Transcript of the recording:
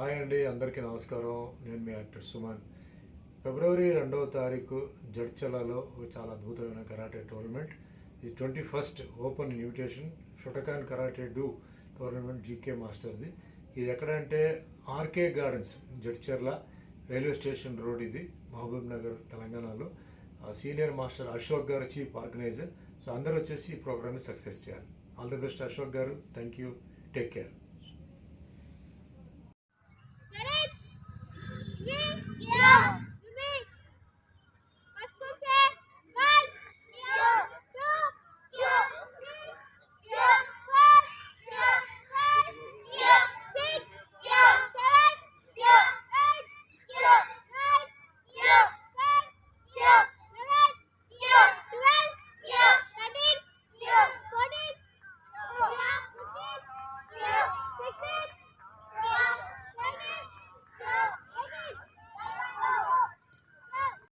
Hi అండి అందరికీ నమస్కారం. నేను మీ యాక్టర్ సుమన్. ఫిబ్రవరి రెండవ తారీఖు జడ్చలలో ఒక చాలా అద్భుతమైన కరాటే టోర్నమెంట్. ఇది twenty first open invitation. Shotokan karate do tournament GK మాస్టర్ది. ఇది ఎక్కడంటే RK gardens Jadcherla railway station road ఇది మహబూబ్ నగర్ తెలంగాణలో. ఆ senior master Ashok garu chief organiser. So అందరూ వచ్చేసి ఈ ప్రోగ్రామ్ని సక్సెస్ చేయాలి. ఆల్ ది బెస్ట్ అశోక్ గారు. Thank you take care.